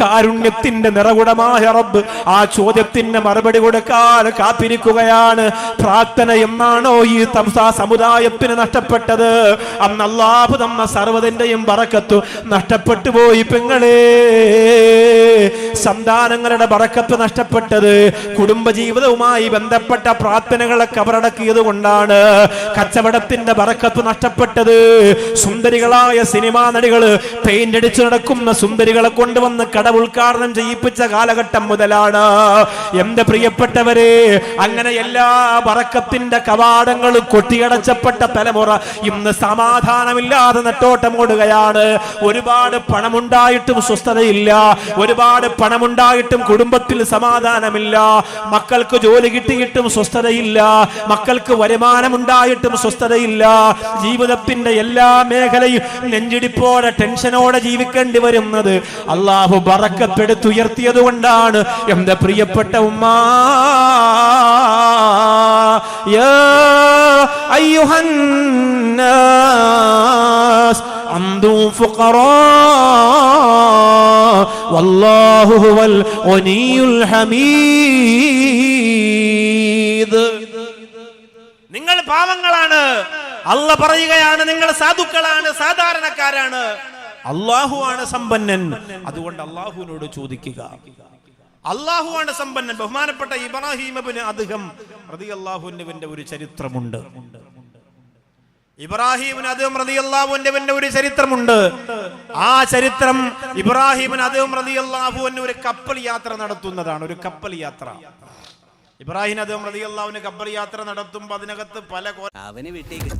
കാരുണ്യത്തിന്റെ നിറകുടമായ റബ്ബ് ആ ചോദ്യത്തിന് മറുപടി കൊടുക്കാൻ കാത്തിരിക്കുകയാണ്. പ്രാർത്ഥന എന്നാണോ ഈ തംസ സമുദായത്തിന് നഷ്ടപ്പെട്ടത്? അന്ന് അല്ലാഹു തന്ന സർവതിന്റെയും പറക്കത്തു നഷ്ടപ്പെട്ടു പോയി പെങ്ങളെ. സന്താനങ്ങളുടെ ബറക്കത്ത് നഷ്ടപ്പെട്ടത്. കുടുംബജീവിതവുമായി ബന്ധപ്പെട്ട പ്രാർത്ഥനകളെ കബറടക്കിയത് കൊണ്ടാണ് കച്ചവടത്തിന്റെ ബറക്കത്ത് നഷ്ടപ്പെട്ടത്. സുന്ദരികളായ സിനിമാ നടികൾ പെയിന്റ് അടിച്ചു നടക്കുന്ന സുന്ദരികളെ കൊണ്ടുവന്ന് കട ഉദ്ഘാടനം ചെയ്യിപ്പിച്ച കാലഘട്ടം മുതലാണ്. എന്റെ പ്രിയപ്പെട്ടവരെ അങ്ങനെ എല്ലാ ബറക്കത്തിന്റെ കവാടങ്ങൾ കൊട്ടിയടച്ചപ്പെട്ട തലമുറ ഇന്ന് സമാധാനമില്ലാതെ നെട്ടോട്ടമോടുകയാണ് ഒരുപാട് പണമുണ്ടായിട്ടും സ്വസ്ഥതയില്ല. ഒരുപാട് പണമുണ്ടായിട്ടും കുടുംബത്തിൽ സമാധാനമില്ല. മക്കൾക്ക് ജോലി കിട്ടിയിട്ടും സ്വസ്ഥതയില്ല. മക്കൾക്ക് വരുമാനമുണ്ടായിട്ടും സ്വസ്ഥതയില്ല. ജീവിതത്തിന്റെ എല്ലാ മേഖലയും നെഞ്ചിടിപ്പോടെ ടെൻഷനോടെ ജീവിക്കേണ്ടി വരുന്നത് അള്ളാഹു പറക്കപ്പെടുത്തുയർത്തിയത് കൊണ്ടാണ് എന്റെ പ്രിയപ്പെട്ട ഉമ്മ അയ്യുഹന്നാസ് അന്തും വല്ലാഹുവൽ ഒനിയുൽ ഹമീദ്. നിങ്ങൾ പാവങ്ങളാണ്. അല്ല പറയുകയാണ് നിങ്ങൾ സാധുക്കളാണ് സാധാരണക്കാരാണ്. അള്ളാഹു ആണ് സമ്പന്നൻ. അതുകൊണ്ട് അള്ളാഹുവിനോട് ചോദിക്കുക. അള്ളാഹു ആണ് സമ്പന്നൻ. ബഹുമാനപ്പെട്ട ഇബ്രാഹിമബിന് അദ്ദേഹം റതി അള്ളാഹുവിന്റെ ഒരു ചരിത്രമുണ്ട്. ഇബ്രാഹിമിന് അദ്ദേഹം റതി അള്ളാഹുവിന്റെ ഒരു ചരിത്രമുണ്ട്. ആ ചരിത്രം ഇബ്രാഹിമിന് അദ്ദേഹം റതിയല്ലാഹുവിന് ഒരു കപ്പൽ യാത്ര നടത്തുന്നതാണ് ഒരു കപ്പൽ യാത്ര. ഇബ്രാഹിം അദ്ദേഹം റതിയല്ലാഹുവിന് കപ്പൽ യാത്ര നടത്തുമ്പോൾ അതിനകത്ത് പല അവന് വിട്ടേക്ക്.